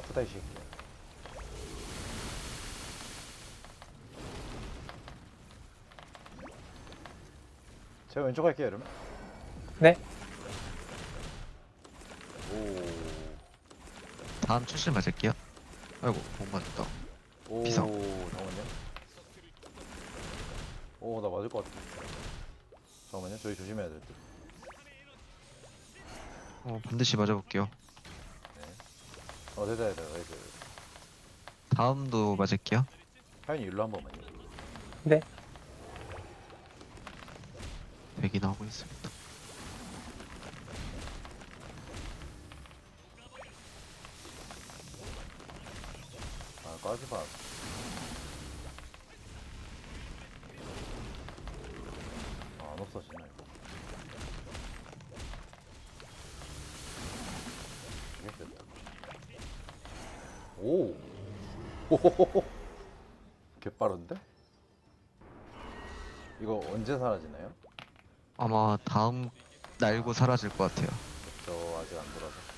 아프다 이 새끼. 제가 왼쪽 갈게요 이러면. 네. 오. 다음 출실 맞을게요. 아이고 못 맞았다. 오. 비상. 잠깐만요. 오, 나 맞을 것 같아. 잠깐만요. 저희 조심해야 될 듯. 어 반드시 맞아볼게요. 어, 됐다, 됐다, 됐다. 다음도 맞을게요. 하연이 일로 한 번만요. 네. 대기 나오고 있습니다. 아, 까지 봐. 아, 안 없어지나 이거. 이게 됐다. 오. 호호호호. 개 빠른데? 이거 언제 사라지나요? 아마 다음 날고 사라질 것 같아요. 저 아직 안 돌아서.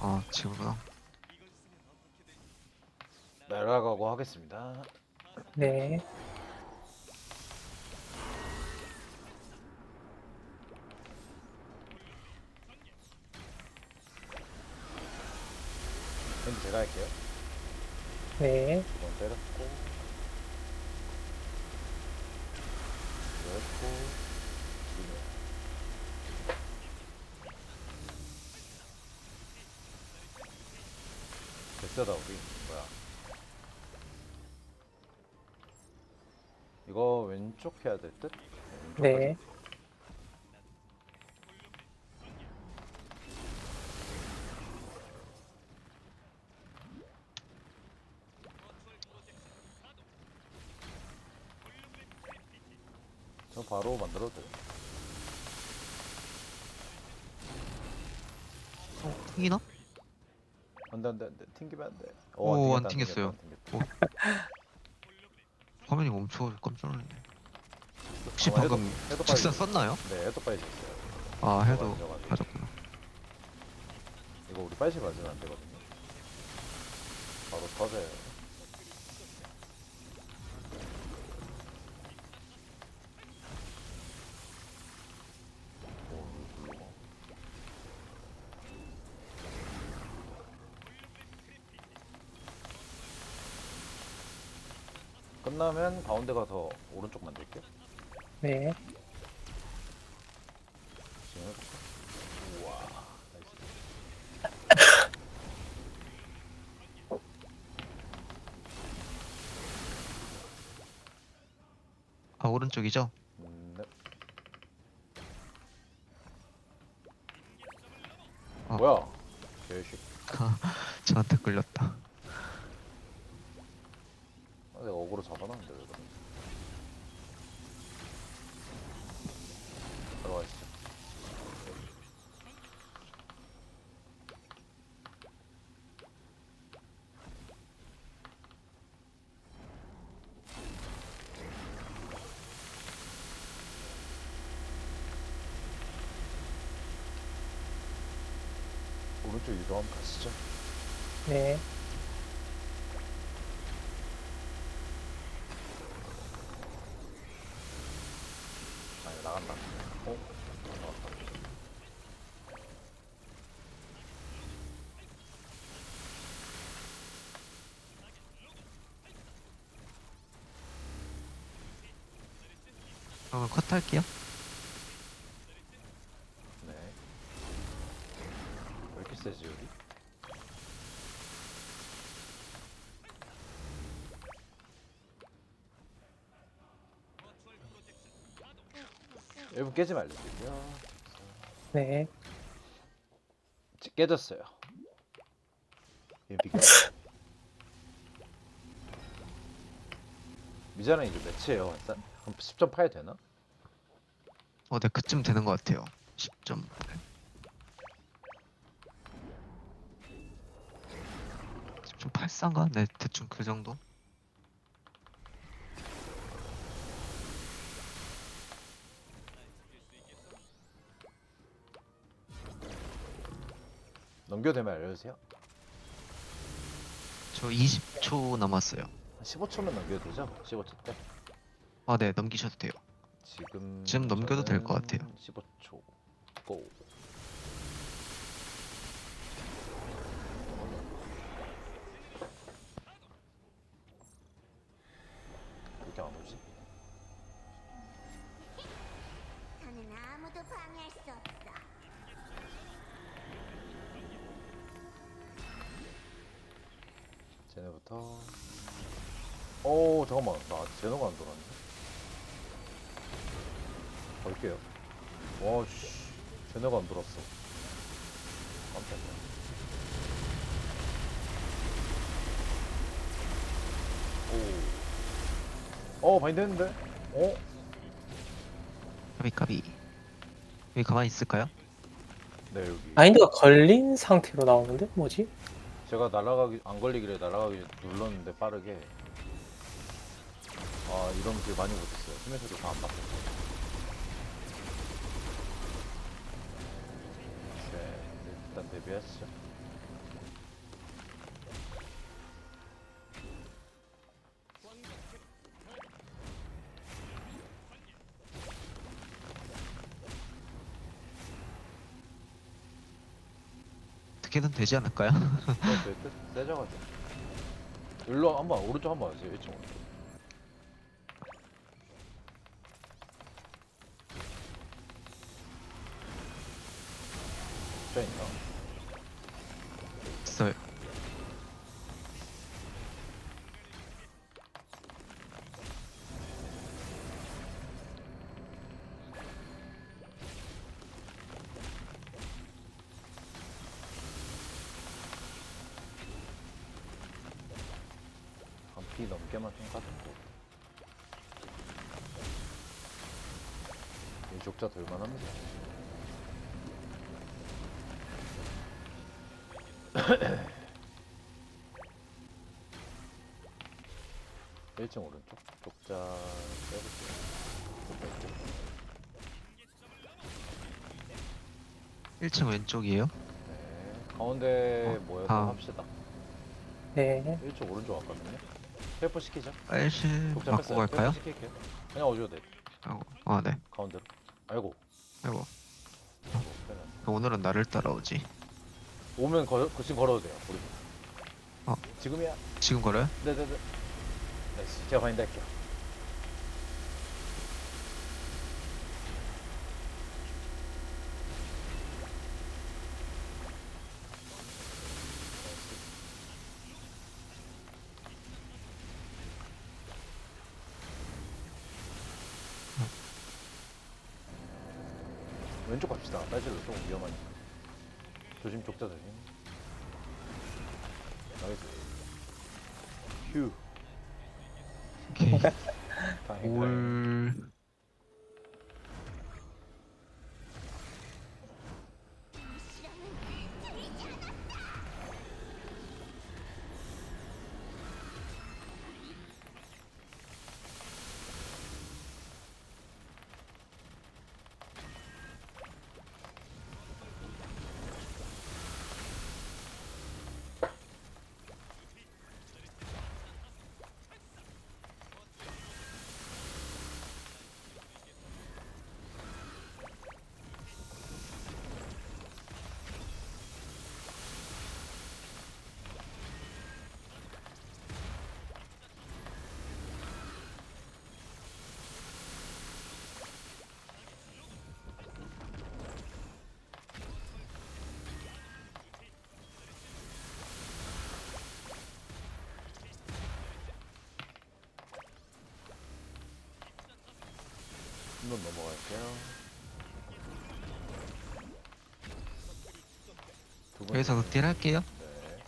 아 지금구나. 날아가고 하겠습니다. 네. 핸드 제가 할게요. 네. 두번 때렸고 때렸고 이네 됐어다 우리 뭐야 이거 왼쪽 해야 될 듯? 왼쪽 네. 가자. 저 바로 만들어도 돼요 어 튕기나? 안 돼 안 돼 안 돼 튕기면 안 돼 오, 안 튕겼어요. 화면이 멈춰 깜짝 놀랐네. 혹시 해도- 방금 직선 빠지죠. 썼나요? 네 해도 빠지 있어요 아 해도. 맞았구나. 이거 우리 빨리 맞으면 안 되거든요 바로 터져요 오, 이거 불러. 끝나면 가운데 가서 오른쪽 만들게요 네. 지금? 우와 나이스 아 오른쪽이죠? 음, 네. 아. 뭐야? 개식. 저한테 끌렸다. 아, 내가 어그로 잡아놨는데 왜 그러지? 들어가 있어. 오른 쪽 위로 한번 가시죠. 네. 나간다. 어? 컷 할게요. 네. 왜 이렇게 세지 여기? 여러분 깨지 말려드릴게요. 네. 찌- 깨졌어요. 비가 미자는 이제 몇이에요? 일단 그럼 10.8 되나? 어, 네 그쯤 되는 것 같아요. 10점. 비싼가? 네 대충 그 정도. 넘겨대면 알려주세요. 저 20초 남았어요. 15초면 넘겨도 되죠? 15초 때. 아 네 넘기셔도 돼요. 지금 지금 넘겨도 될것 같아요. 15초. 고. 쟤네부터. 오 잠깐만 나 제노가 안 돌았네. 걸게요. 와씨 제노가 안 돌았어. 깜짝이야. 오. 어 바인드 했는데? 어? 까비, 까비. 여기 가만히 있을까요? 네 여기. 마인드가 걸린 상태로 나오는데 뭐지? 제가 날아가기 안 걸리길래 날아가기 눌렀는데 빠르게. 아 이러면 되게 많이 못했어요. 스매시도 다안 바꿨어요. 네 일단 데뷔하시죠 어떻게든 되지 않을까요? 네, 네, 세져가지고 일로 한번 오른쪽 한번 와주세요 1층 오른 한피 넘게만 좀 가져고 이 족자 돌만합니다 일층 오른쪽 족자 빼볼게요 족자 있고. 1층 왼쪽이에요. 네 가운데 어, 모여서 다음. 합시다 네. 1쪽 오른쪽 왔거든요 헬프 시키죠 빨실 족자 바꾸고 갈까요? 시킬게요 그냥 오셔도 돼 아이고, 아, 네. 가운데로 아이고 아이고, 아이고. 오늘은 나를 따라오지. 오면 걸, 지금 걸어도 돼요 우리 어. 지금이야 지금 걸어요? 네네네 나이스 제가 바인드 할게요 왼쪽 갑시다 딸실로 조금 위험하니까 조심 족자 조심 나이스 휴 오케이. 다행이다 올. 한번 넘어갈게요 두. 여기서 극딜 할게요. 네.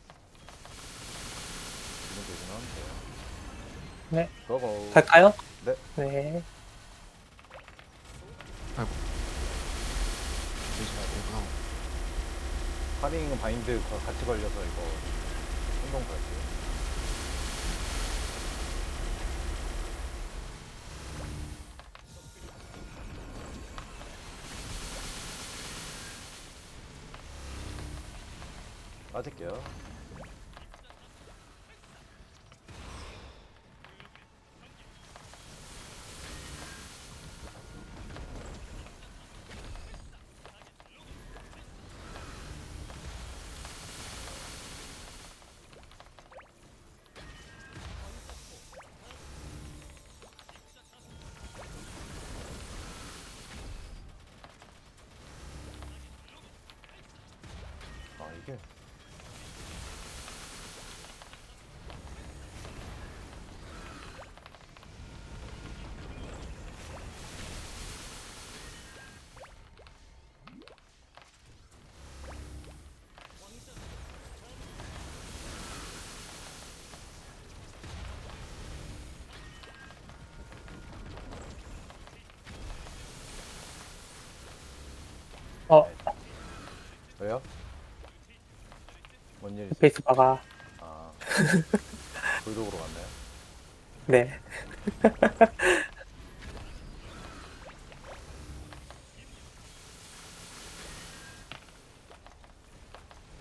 지금 조심하면 돼요. 네. 고고. 갈까요? 네. 네. 조심하세요. 파밍은 바인드 거- 같이 걸려서 이거 행동 갈게요. 빠질게요. 아 이게 어, 왜요? 뭔일 있어요? 베이스 바가. 아 불독으로 갔나요? 네.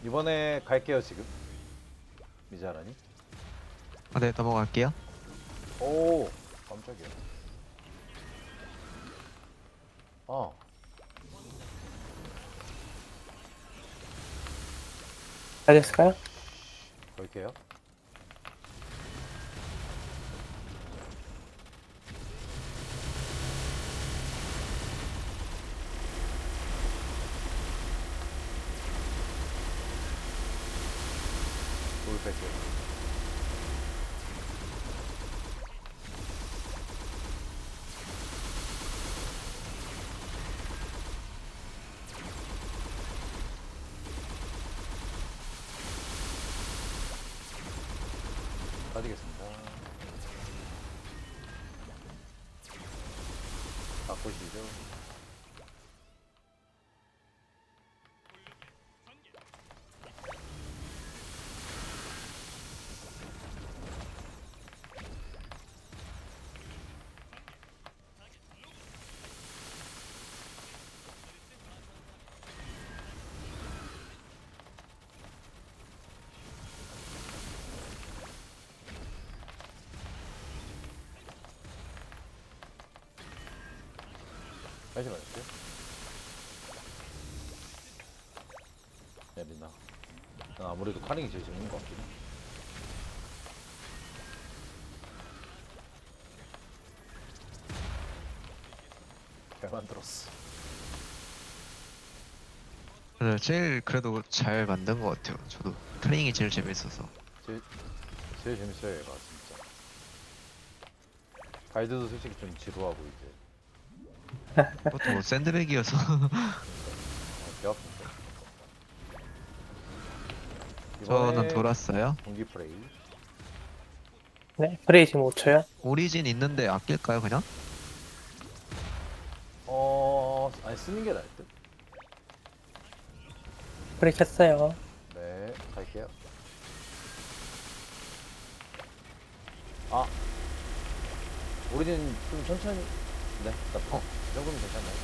이번에 갈게요 지금 미자라니 아, 네, 넘어갈게요. 오 깜짝이야 어 다 됐을까요? 갈게요 뭘 뺄게요 말할게요. 야, 민나. 난 아무래도 카링이 제일 재밌는 것 같긴 해. 잘 만들었어. 네, 제일 그래도 잘 만든 것 같아요. 저도 트레이닝이 제일 재밌어서. 제일, 제일 재밌어요, 얘가 진짜. 가이드도 솔직히 좀 지루하고 이제. 그것도 뭐 샌드백이어서. 저는 돌았어요. 공기 프레이. 네. 프레이 지금 5초요. 오리진 있는데 아낄까요, 그냥? 어, 아니 쓰는 게 나을 듯. 프레이 켰어요. 네, 갈게요. 아, 우리는 좀 천천히. 네, 나쁘. 어. 이 정도면 괜찮나요?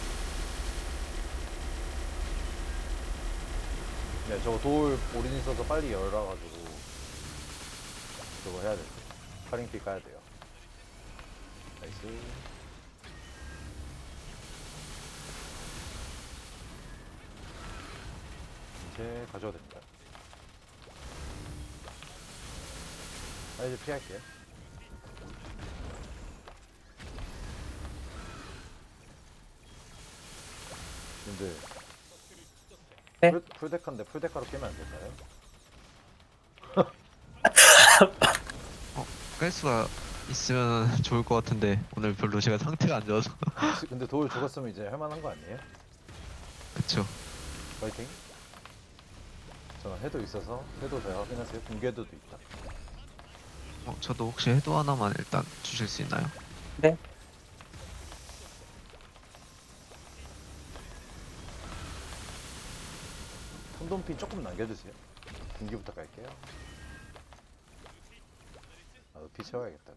네, 저거 돌 오리진 써서 빨리 열어가지고 저거 해야 돼. 카링피 까야 돼요. 나이스. 이제 가져도 됩니다. 아, 이제 피할게요. 근데 네? 풀, 풀데카인데 풀데카로 깨면 안 될까요? 깔 수가 있으면 좋을 것 같은데 오늘 별로 제가 상태가 안 좋아서. 혹시 근데 돌 죽었으면 이제 할만한 거 아니에요? 그쵸. 파이팅. 저는 해도 있어서 해도 잘 확인하세요. 붕괴도도 있다. 어, 저도 혹시 해도 하나만 일단 주실 수 있나요? 네. 혼돈핀 조금 남겨주세요. 분기부터 갈게요. 나도 피 채워야겠다.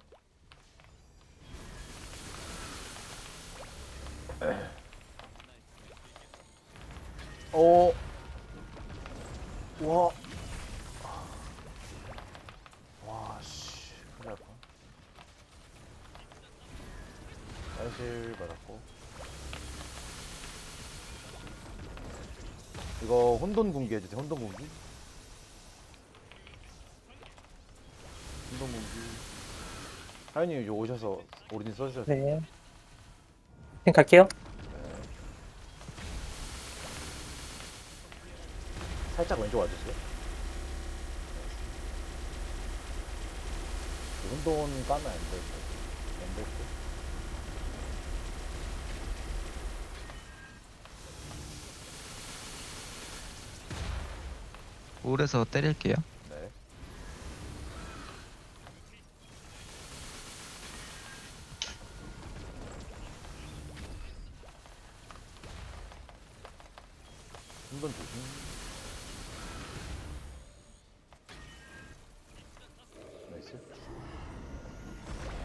오. 와. 와, 씨. 큰일 날 뻔. 사실 받았고. 이거 혼돈 공기 해주세요 혼돈 공기 혼돈 공기 하연님 이제 오셔서 오리진 써주셔도 돼요 네. 생 갈게요. 네. 살짝 왼쪽 와주세요 혼돈 까면 안될거 안될 거. 볼에서 때릴게요. 네. 한번 조심. 나이스.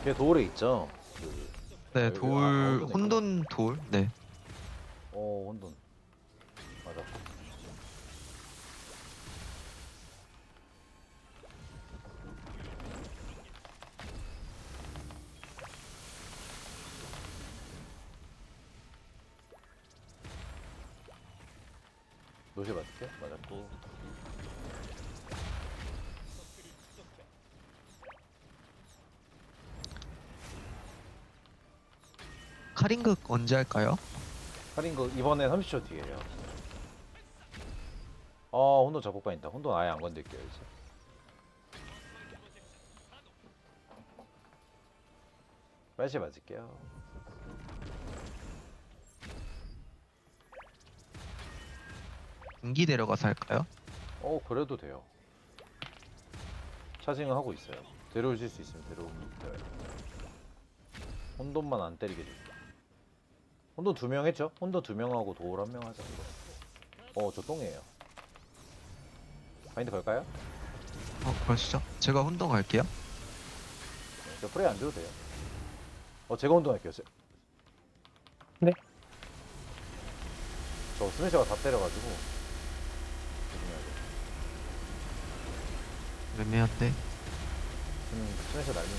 걔 도울에 있죠? 그, 네, 여기, 아, 돌. 혼돈 돌. 네. 어, 혼돈. 맞아. 노시 맞을게? 맞았고. 카링극 언제 할까요? 할인 거 이번에 30초 뒤에요. 아, 혼돈 작곡가 있다. 혼돈 아예 안 건들게요, 이제. 빨리 맞을게요. 분기 데려가서 할까요? 어, 그래도 돼요. 차징을 하고 있어요. 데려오실 수 있으면 데려오면 돼요. 혼돈만 안 때리게 해주세요. 혼돈 두 명 했죠? 혼돈 두 명하고 도울 한 명 하자, 이거. 어, 저 똥이에요. 마인드 걸까요? 어, 그러시죠. 제가 혼돈 갈게요. 네, 저 프레이 안 줘도 돼요. 어, 제가 혼돈 할게요. 제... 네. 저 스매셔가 다 때려가지고. 조심해야 돼. 애매한데. 지금 스매셔 날리는.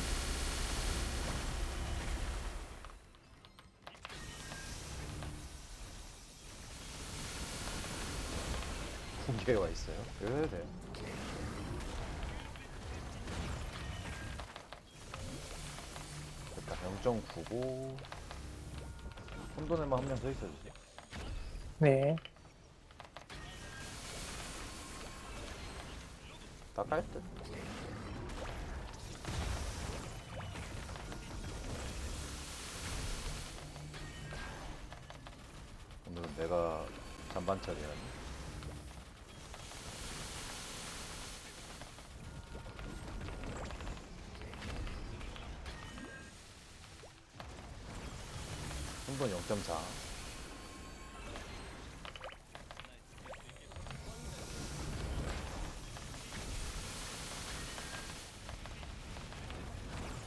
군계에 와 있어요. 이거 해도 돼요. 됐다. 0.9고 혼돈에만 한 명 더 있어주세요. 네. 다깔 듯. 오늘은 내가 잔반 차리하니. 한번 0.4.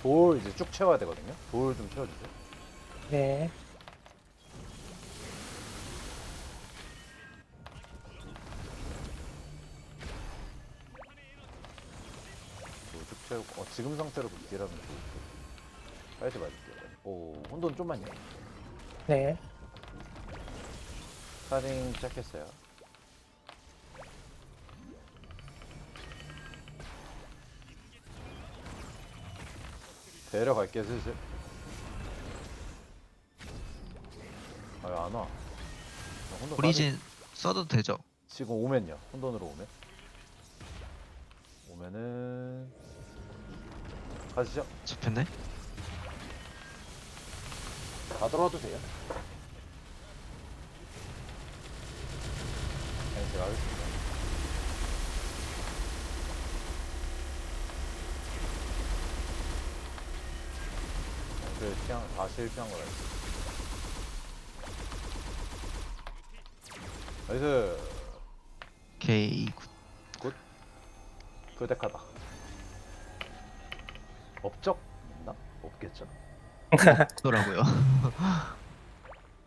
돌 이제 쭉 채워야 되거든요. 돌 좀 채워주세요. 네. 돌 쭉 채우고 어, 지금 상태로 딜하면 좋을 듯. 빨리 맞을게요. 오 혼돈 좀만요. 네. 스타링 시작했어요. 데려갈게 슬슬. 아왜 안 와? 나 혼돈 빠질- 오리진 써도 되죠? 지금 오면요. 혼돈으로 오면. 오면은 가시죠. 잡혔네? 다 들어와도 돼요. 그냥 제가 하겠습니다. 그 그냥 다 실패한 거라. 나이스. 오케이. 굿. 그대카다. 업적 있나? 없겠죠. 더라고요.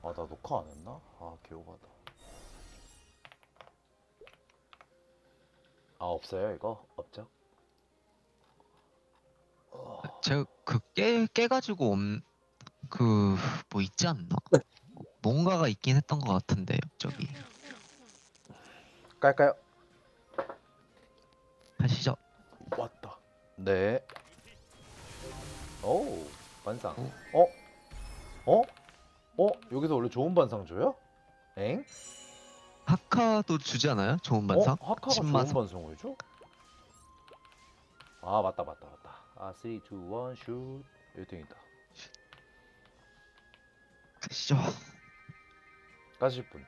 아 나 녹화 안 했나? 아 개오바다. 아 없어요 이거 업적? 제가 그 깨, 깨가지고 옴, 그뭐 있지 않나? 뭔가가 있긴 했던 것 같은데 저기 깔까요? 하시죠. 왔다. 네. 오, 반상. 오. 어? 어? 어? 여기서 원래 좋은 반상 줘요? 엥? 하카도 주지 않아요? 좋은 반상? 어? 하카가 10만 좋은 반상을 줘? 아 맞다 맞다 맞다. 아 3, 2, 1 슛. 1등이다. 가시죠. 까실 분.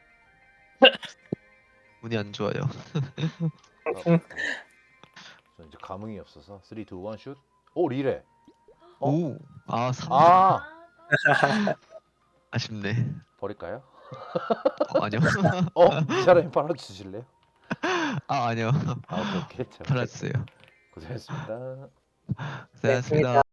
운이 안 좋아요. 아, 저 이제 감흥이 없어서 3, 2, 1 슛. 오 리레. 어? 오, 아 3. 아 아쉽네. 버릴까요? 어, 아니요. 어? 이 사람이 팔아주실래요? 아 아니요. 아 오케이 오케이. 잘 팔았어요. 고생했습니다. 고생하셨습니다.